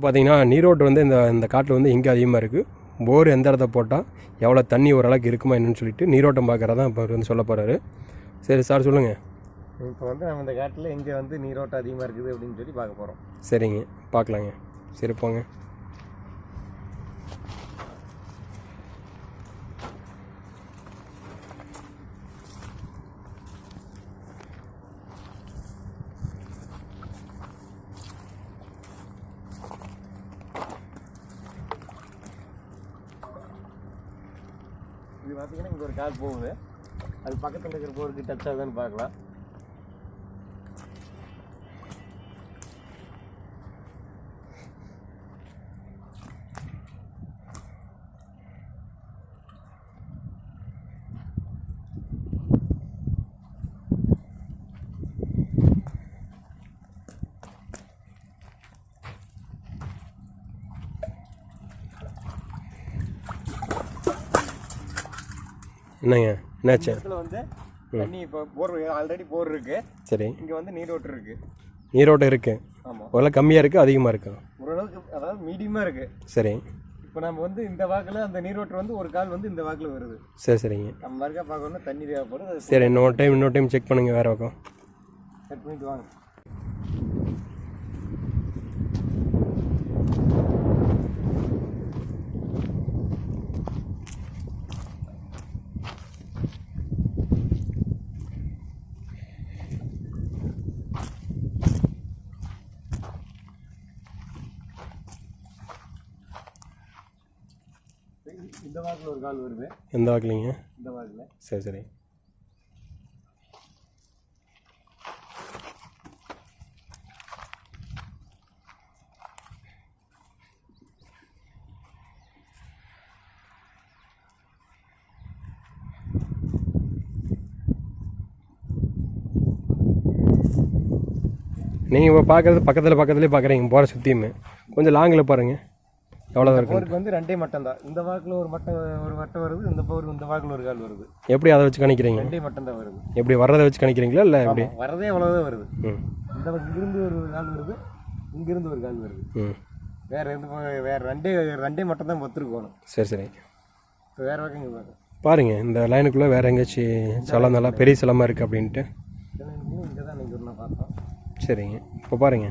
வந்து பார்த்தீங்கன்னா நீரோட்டு வந்து இந்த இந்த காட்டில் வந்து எங்கே அதிகமாக இருக்குது போர் எந்த இடத்த போட்டால் எவ்வளோ தண்ணி ஓரளவுக்கு இருக்குமா என்னன்னு சொல்லிட்டு நீரோட்டம் பார்க்குறதான் இப்போ அவர் வந்து சொல்ல போகிறாரு சரி சார் சொல்லுங்கள் இப்போ வந்து நம்ம இந்த காட்டில் எங்கே வந்து நீரோட்டம் அதிகமாக இருக்குது அப்படின்னு சொல்லி பார்க்க போகிறோம் சரிங்க பார்க்கலாங்க. சரி போங்க. இது பார்த்தீங்கன்னா இங்கே ஒரு கார் போகுது. அது பக்கத்தில் இருக்கிற போருக்கு டச் ஆகுதுன்னு பார்க்கலாம். என்னங்க? என்னாச்சு? வந்து தண்ணி இப்போ போர் ஆல்ரெடி போர் இருக்கு. சரி. இங்கே வந்து நீரோட்டம் இருக்கு. நீரோட்டம் இருக்குது ஆமாம் ஓரளவு கம்மியாக இருக்குது அதிகமாக இருக்கா? ஓரளவுக்கு அதாவது மீடியமாக இருக்கு. சரி. இப்போ நம்ம வந்து இந்த வாக்கில் அந்த நீரோட்டம் வந்து ஒரு கால் வந்து இந்த வாக்கில் வருது. சரி சரிங்க. நம்ம மறுக்கா பார்க்கணும்னா தண்ணி தேவைப்படும் சரி இன்னொரு டைம் இன்னொரு டைம் செக் பண்ணுங்கள் வேறு பக்கம். செட் பண்ணிட்டு வாங்க இந்த வாக்கில் ஒரு கால் வருது. எந்த வாக்கிலிங்க? இந்த வாக்கில் சரி சரி. நீங்கள் இப்போ பார்க்குறது பக்கத்தில் பக்கத்துலேயே பார்க்குறீங்க போகிற சுற்றியுமே கொஞ்சம் லாங்கில் பாருங்கள் எவ்வளோதான் இருக்கு? போருக்கு வந்து ரெண்டே மட்டம் தான். இந்த வாக்கில் ஒரு மட்டம் ஒரு மட்டம் வருது இந்த போருக்கு இந்த வாக்கில் ஒரு கால் வருது. எப்படி அதை வச்சு கணிக்கிறீங்க? ரெண்டே மட்டம் தான் வருது. எப்படி வர்றதை வச்சு கணிக்கிறீங்களா இல்லை எப்படி? வரதே அவ்வளோதான் வருது. ம். இந்த இங்கிருந்து ஒரு கால் வருது இங்கிருந்து ஒரு கால் வருது. ம். வேற எந்த வேற ரெண்டே ரெண்டே மட்டம் தான் ஒத்துருக்கணும் சரி சரி. இப்போ வேற பக்கம் இங்கே பாருங்க இந்த லைனுக்குள்ளே வேறு எங்கேயாச்சும் சலம் நல்லா பெரிய சலமாக இருக்குது அப்படின்ட்டு. இங்கே தான் பார்த்தோம். சரிங்க. இப்போ பாருங்க.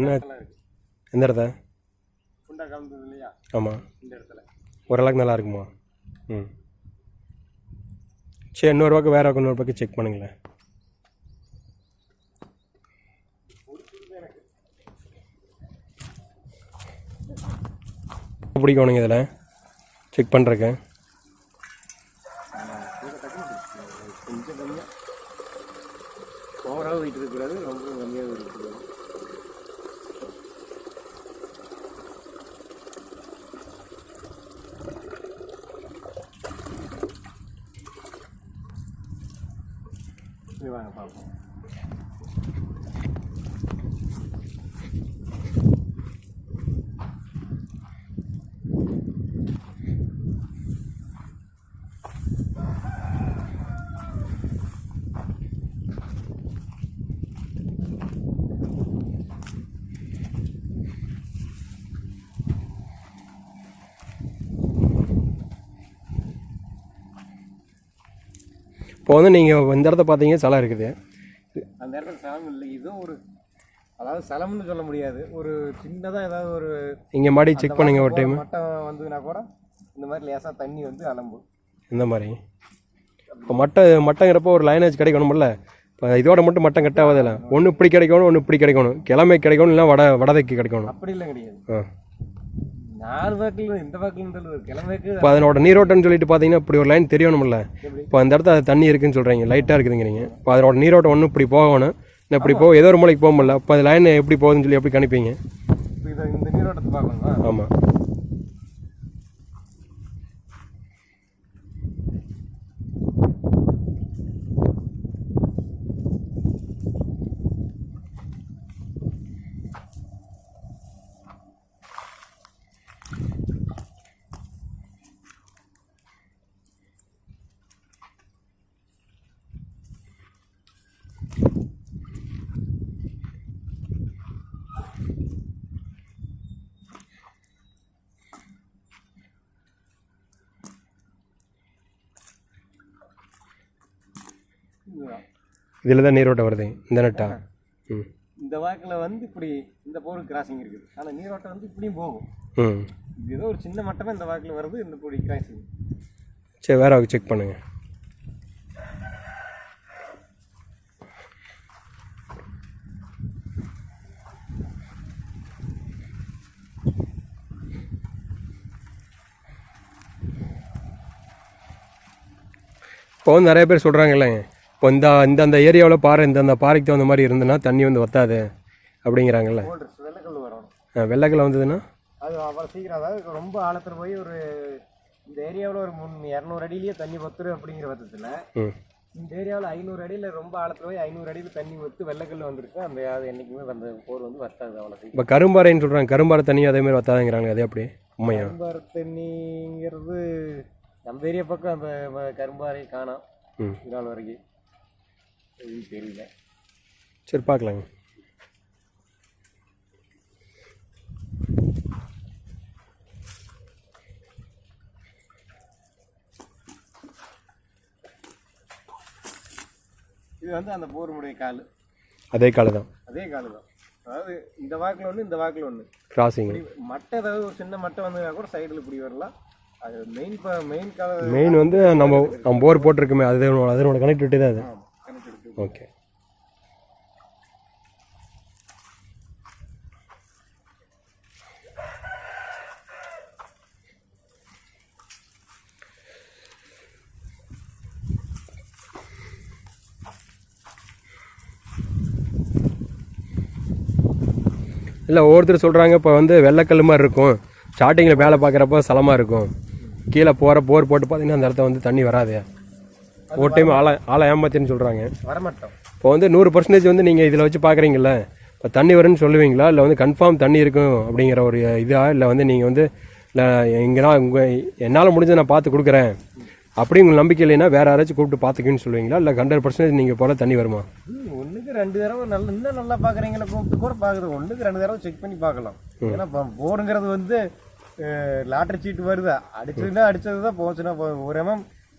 என்ன? எந்த இடத்த? குண்டா கலந்தது இல்லையா? ஆமாம் இந்த இடத்துல. ஓரளவுக்கு நல்லா இருக்குமா? ம். சரி இன்னொரு பக்கம் வேறு பக்கம் இன்னொரு பக்கம் செக் பண்ணுங்களேன். பிடிக்கணுங்க இதில் செக் பண்ணுறக்கு ஓவராக வெயிட் இருக்கக்கூடாது ரொம்ப கம்மியாக இருக்கக்கூடாது சரி வாங்க பார்ப்போம் இப்போ வந்து நீங்கள் இந்த இடத்த பார்த்தீங்க சலம் இருக்குது. அந்த இடத்துல சலம் இல்லை. இதுவும் ஒரு அதாவது சலம்னு சொல்ல முடியாது. ஒரு சின்னதாக ஏதாவது ஒரு இங்கே மாடி செக் பண்ணுங்க ஒரு டைம் மட்டம் வந்ததுன்னா கூட இந்த மாதிரி லேசாக தண்ணி வந்து அலம்பும் இந்த மாதிரி. இப்போ மட்டை மட்டங்கிறப்போ ஒரு லைனேஜ் கிடைக்கணும்ல. இப்போ இதோட மட்டும் மட்டம் கட்டாவதில்ல ஒன்று இப்படி கிடைக்கணும் ஒன்று இப்படி கிடைக்கணும். கிழமை கிடைக்கணும் இல்லை வட வடதைக்கு கிடைக்கணும். அப்படி இல்லை கிடையாது. ஆ நாலு வாக்கில் இந்த வாக்கில் இருந்தாலும் கிளம்புக்கு இப்போ அதனோட நீரோட்டம்னு சொல்லிட்டு பார்த்தீங்கன்னா இப்படி ஒரு லைன் தெரியணும்ல? இப்போ அந்த இடத்துல அது தண்ணி இருக்குன்னு சொல்கிறீங்க லைட்டாக இருக்குதுங்கிறீங்க இப்போ அதனோட நீரோட்டம் ஒன்று இப்படி போகணும். இல்லை இப்படி போ ஏதோ ஒரு மூலைக்கு போக முடியல. இப்போ அது லைன் எப்படி போகுதுன்னு சொல்லி எப்படி கணிப்பீங்க? இப்போ இதை இந்த நீரோட்டத்தை பார்க்கணுமா? ஆமாம் இதுதான். இதில் தான் நீரோட்டம் வருது இந்த நட்டா. ம். இந்த வாக்கில் வந்து இப்படி இந்த போர் கிராசிங் இருக்குது. ஆனால் நீரோட்டம் வந்து இப்படியும் போகும். ம். இது ஏதோ ஒரு சின்ன மட்டமே இந்த வாக்கில் வருது இந்த இப்படி கிராசிங் சரி வேற செக் பண்ணுங்க. இப்போ வந்து நிறைய பேர் சொல்கிறாங்கல்ல இப்போ இந்த இந்த அந்த ஏரியாவில் பாறை இந்த அந்த பாறைக்கு தகுந்த மாதிரி இருந்ததுன்னா தண்ணி வந்து வத்தாது அப்படிங்கிறாங்கல்ல? வெள்ளைக்கல் வந்ததுன்னா? அது அவ்வளோ சீக்கிரம் அதாவது ரொம்ப ஆழத்தில் போய் ஒரு இந்த ஏரியாவில் ஒரு முன் இரநூறு அடியிலேயே தண்ணி ஒத்துரு அப்படிங்கிற பட்சத்தில் இந்த ஏரியாவில் ஐநூறு அடியில் ரொம்ப ஆழத்தில் போய் ஐநூறு அடியில் தண்ணி ஒத்து வெள்ளைக்கல் வந்துருக்கு. அந்த அது என்றைக்குமே அந்த போர் வந்து வத்தாது அவ்வளோ இப்போ கரும்பாறைன்னு சொல்கிறாங்க கரும்பாறை தண்ணி அதே மாதிரி வத்தாதுங்கிறாங்க அதே அப்படி உண்மையா? கரும்பாறை தண்ணிங்கிறது நம்ம ஏரியா பக்கம் அந்த கரும்பாறை காணோம். நாள் வரைக்கும். இது தெரியல. சரி பார்க்கலாங்க. இது வந்து அந்த போருமுடைய கால். அதே காலை தான். அதே கால் தான். அதாவது இந்த வாக்கில் ஒன்று இந்த வாக்கில் ஒன்று கிராசிங் மட்டை ஏதாவது ஒரு சின்ன மட்டை வந்ததுன்னா கூட சைடில் இப்படி வரலாம். அது மெயின் மெயின் கால மெயின் வந்து நம்ம நம்ம போர் போட்டிருக்குமே அது அதனோட கனெக்டிவிட்டி தான் அது. ஓகே. இல்லை ஒவ்வொருத்தர் சொல்கிறாங்க இப்போ வந்து வெள்ளைக்கல் மாதிரி இருக்கும். ஸ்டார்டிங்கில் வேலை பார்க்குறப்ப சலமாக இருக்கும். கீழே போகிற போர் போட்டு பார்த்தீங்கன்னா அந்த இடத்த வந்து தண்ணி வராது. ஒரு டைம் ஆளை ஆளை ஏமாத்தின்னு சொல்கிறாங்க வரமாட்டோம். இப்போ வந்து நூறு பர்சன்டேஜ் வந்து நீங்கள் இதில் வச்சு பார்க்குறீங்கள இப்போ தண்ணி வரும்னு சொல்லுவீங்களா? இல்லை வந்து கன்ஃபார்ம் தண்ணி இருக்கும் அப்படிங்கிற ஒரு இதா? இல்லை வந்து நீங்கள் வந்து இல்லை எங்கன்னா உங்கள் என்னால் முடிஞ்சதை நான் பார்த்து கொடுக்குறேன். அப்படி உங்களுக்கு நம்பிக்கை இல்லைன்னா வேறு யாராச்சும் கூப்பிட்டு பார்த்துக்குன்னு சொல்லுவீங்களா? இல்லை ஹண்ட்ரட் பர்சன்டேஜ் நீங்கள் போல தண்ணி வருமா? ஒன்றுக்கு ரெண்டு தடவை நல்ல இன்னும் நல்லா பார்க்குறீங்களா கூப்பிட்டு கூட பார்க்குறது ஒன்றுக்கு ரெண்டு தடவை செக் பண்ணி பார்க்கலாம். ஏன்னா இப்போ போருங்கிறது வந்து லாட்டரி சீட்டு வருதா? அடிச்சதுன்னா அடிச்சது தான் போச்சுன்னா இப்போ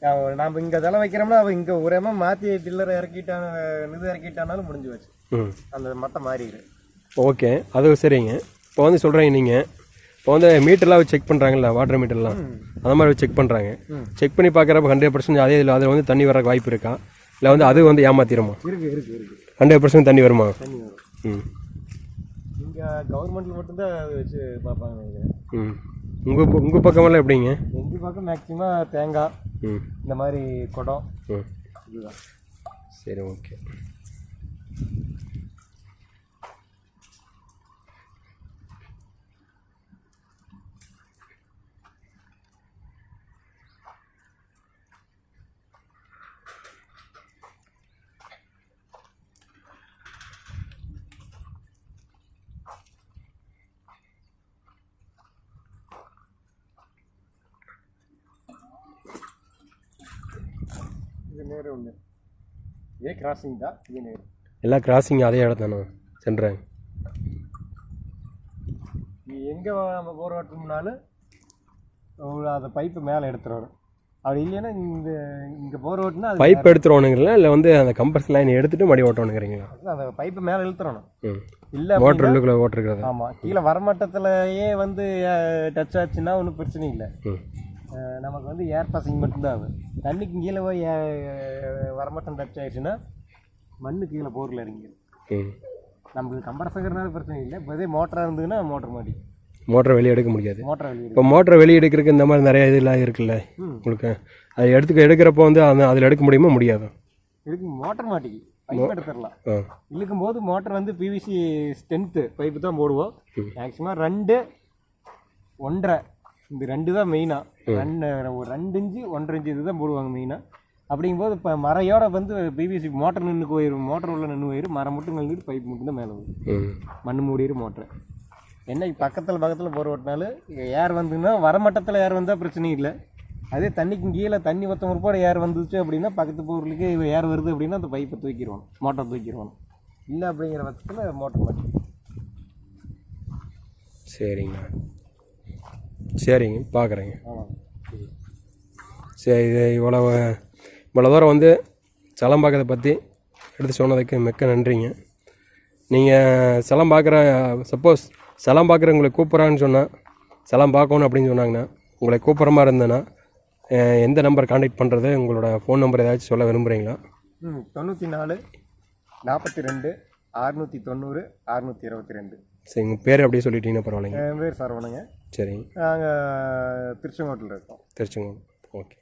ஒரு எம்எம் நாம் இங்கே தலை வைக்கிறோம்னா அவன் இங்கே எம்எம் மாற்றி டில்லரை இறக்கிட்டான் இது இறக்கிட்டானாலும் முடிஞ்சு வச்சு ம். அந்த மட்டை மாறிடு. ஓகே அது சரிங்க. இப்போ வந்து சொல்கிறீங்க நீங்கள் இப்போ வந்து மீட்டர்லாம் செக் பண்ணுறாங்கல்ல வாட்டர் மீட்டர்லாம் அந்த மாதிரி செக் பண்ணுறாங்க செக் பண்ணி பார்க்குறப்ப ஹண்ட்ரட் பர்சன்ட் அதே இதில் அதில் வந்து தண்ணி வர வாய்ப்பு இருக்கா? இல்லை வந்து அது வந்து ஏமாத்திருமா இருக்கு இருக்கு இருக்கு. ஹண்ட்ரட் பர்சன்ட் தண்ணி வருமா? ம். இங்கே கவர்மெண்ட்டில் மட்டும்தான் அது வச்சு பார்ப்பாங்க ம். உங்கள் உங்கள் பக்கமெல்லாம் எப்படிங்க? எங்கள் பக்கம் மேக்ஸிமம் தேங்காய் ம். இந்த மாதிரி குடம். ம். இதுதான் சரி ஓகே. நேரு ஒன்று இதே கிராசிங் தான்? இது நேரு எல்லா கிராசிங் அதே இடம் தானே சென்றாங்க நீ எங்கே நம்ம போர் ஓட்டணும்னாலும் அந்த பைப்பு மேலே எடுத்துடணும். அப்படி இல்லைன்னா இந்த இங்கே போர் ஓட்டுனா அது பைப் எடுத்துருவானுங்களா இல்லை வந்து அந்த கம்பர்ஸ் லைன் எடுத்துட்டு மடி ஓட்டணுங்கிறீங்களா? அந்த பைப்பு மேலே இழுத்துறணும் இல்லை மோட்டர் உள்ளுக்குள்ளே ஓட்டிருக்கிறது. ஆமாம் கீழே வரமட்டத்திலேயே வந்து டச் ஆச்சுன்னா ஒன்றும் பிரச்சனை இல்லை. நமக்கு வந்து ஏர் பாசிங் மட்டும்தான் ஆகும் தண்ணிக்கு கீழே போய் வரமட்டம் டச் ஆயிடுச்சுன்னா மண்ணு கீழே போரில் இறங்கிடும். நமக்கு கம்பரசங்கிறனால பிரச்சனை இல்லை. இப்போ இதே மோட்டராக இருந்ததுன்னா மோட்டர் மாட்டி. மோட்டரை வெளியே எடுக்க முடியாது. மோட்டரை வெளியே இப்போ மோட்டரை வெளியே எடுக்கிறதுக்கு இந்த மாதிரி நிறைய இதெல்லாம் இருக்குல்ல? ம். உங்களுக்கு அது எடுத்துக்க எடுக்கிறப்போ வந்து அந்த அதில் எடுக்க முடியுமா? முடியாது? இதுக்கு மோட்டர் மாட்டிக்கு. பைப் எடுத்துடலாம். இழுக்கும் போது மோட்டர் வந்து பிவிசி ஸ்ட்ரென்த்து பைப்பு தான் போடுவோம். மேக்ஸிமம் ரெண்டு ஒன்றரை. இந்த ரெண்டு தான் மெயினாக ரெண்டு ஒரு ரெண்டு இன்ச்சு ஒன்றரை இன்ச்சு இது தான் போடுவாங்க மெயினாக அப்படிங்கும்போது இப்போ மரையோட வந்து பிவிசி மோட்டர் நின்று போயிடும் மோட்டர் உள்ள நின்று போயிடும் மரம் மட்டும் கழுவிட்டு பைப் மட்டும் தான் மேலே வரும். மண் மூடிடும் மோட்டர் என்ன பக்கத்தில் பக்கத்தில் போகிற ஓட்டினாலும் ஏர் வந்துன்னா வரமட்டத்தில் ஏர் வந்தால் பிரச்சனை இல்லை. அதே தண்ணிக்கு கீழே தண்ணி ஒத்த முற்பாடு ஏர் வந்துச்சு அப்படின்னா பக்கத்து பொருளுக்கு ஏர் வருது அப்படின்னா அந்த பைப்பை தூக்கிடுவோம் மோட்டர் தூக்கிடுவோம் இல்லை அப்படிங்கிற பட்சத்தில் மோட்டர் மாட்டி சரிங்க. சரிங்க பார்க்குறேங்க சரி இது இவ்வளோ இவ்வளோ தூரம் வந்து சலம்பாக்கத்தை பற்றி எடுத்து சொன்னதுக்கு மிக்க நன்றிங்க. நீங்கள் சலம் பார்க்குற சப்போஸ் சலம் பார்க்குற உங்களை கூப்பிட்றான்னு சொன்னால் சலம் பார்க்கணும் அப்படின்னு சொன்னாங்கன்னா உங்களை கூப்பிட்ற மாதிரி இருந்தேன்னா எந்த நம்பர் காண்டாக்ட் பண்ணுறது உங்களோட ஃபோன் நம்பர் ஏதாச்சும் சொல்ல விரும்புகிறீங்களா ம் தொண்ணூற்றி நாலு நாற்பத்தி ரெண்டு அறுநூற்றி தொண்ணூறு அறுநூற்றி இருபத்தி ரெண்டு. சரி உங்கள் பேர் அப்படியே சொல்லிட்டீங்கன்னா பரவாயில்லைங்க. என் பேர் சரவணங்க. சரிங்க நாங்கள் திருச்செங்கோட்டில் இருக்கோம். திருச்செங்கோடு. ஓகே.